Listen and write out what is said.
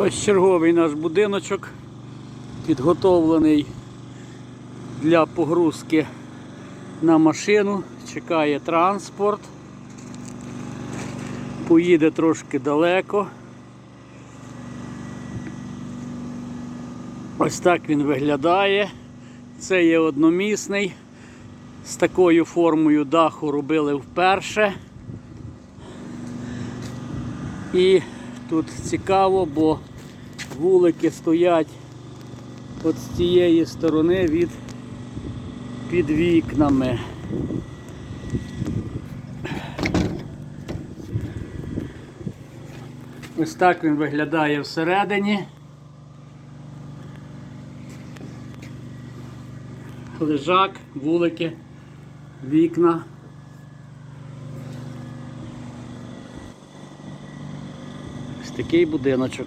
Ось черговий наш будиночок, підготовлений для погрузки на машину. Чекає транспорт. Поїде трошки далеко. Ось так він виглядає. Це є одномісний. З такою формою даху робили вперше. І тут цікаво, бо вулики стоять от з цієї сторони від під вікнами. Ось так він виглядає всередині. Лежак, вулики, вікна. Такий будиночок.